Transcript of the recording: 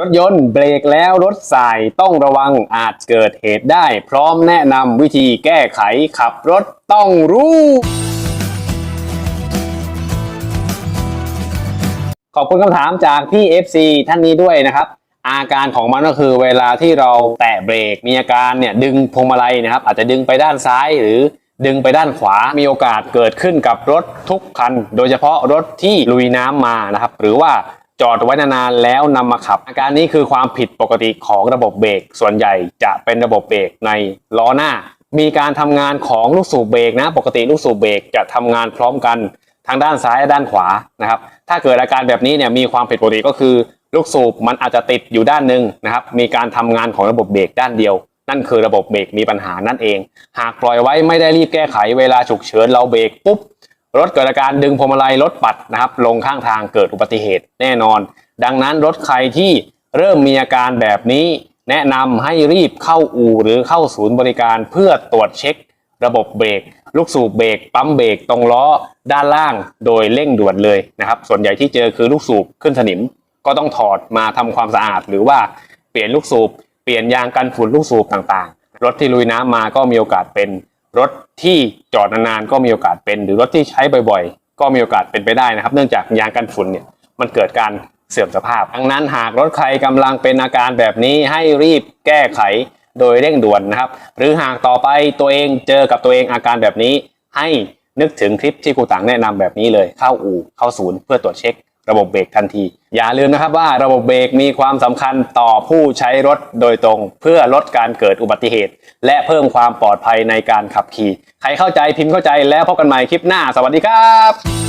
รถยนต์เบรกแล้วรถสายต้องระวังอาจเกิดเหตุได้ พร้อมแนะนำวิธีแก้ไขขับรถต้องรู้ ขอบคุณคำถามจากพี่ FC ท่านนี้ด้วยนะครับ อาการของมันก็คือเวลาที่เราแตะเบรกมีอาการเนี่ยดึงพวงมาลัยนะครับ อาจจะดึงไปด้านซ้ายหรือดึงไปด้านขวา มีโอกาสเกิดขึ้นกับรถทุกคัน โดยเฉพาะรถที่ลุยน้ำมานะครับ หรือว่า จอดไว้นานๆแล้วนำมาขับ อาการนี้คือความผิดปกติของระบบเบรกส่วนใหญ่จะเป็นระบบเบรกในล้อหน้า มีการทำงานของลูกสูบเบรกนะ ปกติลูกสูบเบรกจะทำงานพร้อมกันทางด้านซ้ายและด้านขวานะครับ ถ้าเกิดอาการแบบนี้เนี่ยมีความผิดปกติก็คือ ลูกสูบมันอาจจะติดอยู่ด้านหนึ่งนะครับ มีการทำงานของระบบเบรกด้านเดียว นั่นคือระบบเบรกมีปัญหานั่นเอง หากปล่อยไว้ไม่ได้รีบแก้ไขเวลาฉุกเฉินเราเบรกปุ๊บ รถเกิดอาการดึงพวงมาลัยรถปัดนะครับ ลงข้างทางเกิดอุบัติเหตุแน่นอน ดังนั้นรถใครที่เริ่มมีอาการแบบนี้ แนะนำให้รีบเข้าอู่หรือเข้าศูนย์บริการเพื่อตรวจเช็ค ระบบเบรก ลูกสูบเบรกปั๊มเบรกตรงล้อด้านล่างโดยเร่งด่วนเลยนะครับ ส่วนใหญ่ที่เจอคือลูกสูบขึ้นสนิม ก็ต้องถอดมาทำความสะอาด หรือว่าเปลี่ยนลูกสูบเปลี่ยนยางกันฝุ่นลูกสูบต่างๆรถที่ลุยน้ำมาก็มีโอกาสเป็น รถที่จอดนานๆก็มีโอกาสเป็น หรือรถที่ใช้บ่อยๆ ก็มีโอกาสเป็นไปได้นะครับ เนื่องจากยางกันฝุ่นเนี่ยมันเกิดการเสื่อมสภาพ ดังนั้นหากรถใครกำลังเป็นอาการแบบนี้ให้รีบแก้ไขโดยเร่งด่วนนะครับ หรือหากต่อไปตัวเองเจอกับตัวเองอาการแบบนี้ ให้นึกถึงคลิปที่ครูต่างแนะนำแบบนี้เลยเข้าอู่เข้าศูนย์เพื่อตรวจเช็ค ระบบเบรกทันที อย่าลืมนะครับว่าระบบเบรกมีความสำคัญต่อผู้ใช้รถโดยตรง เพื่อลดการเกิดอุบัติเหตุ และเพิ่มความปลอดภัยในการขับขี่ ใครเข้าใจพิมพ์เข้าใจแล้วพบกันใหม่คลิปหน้า สวัสดีครับ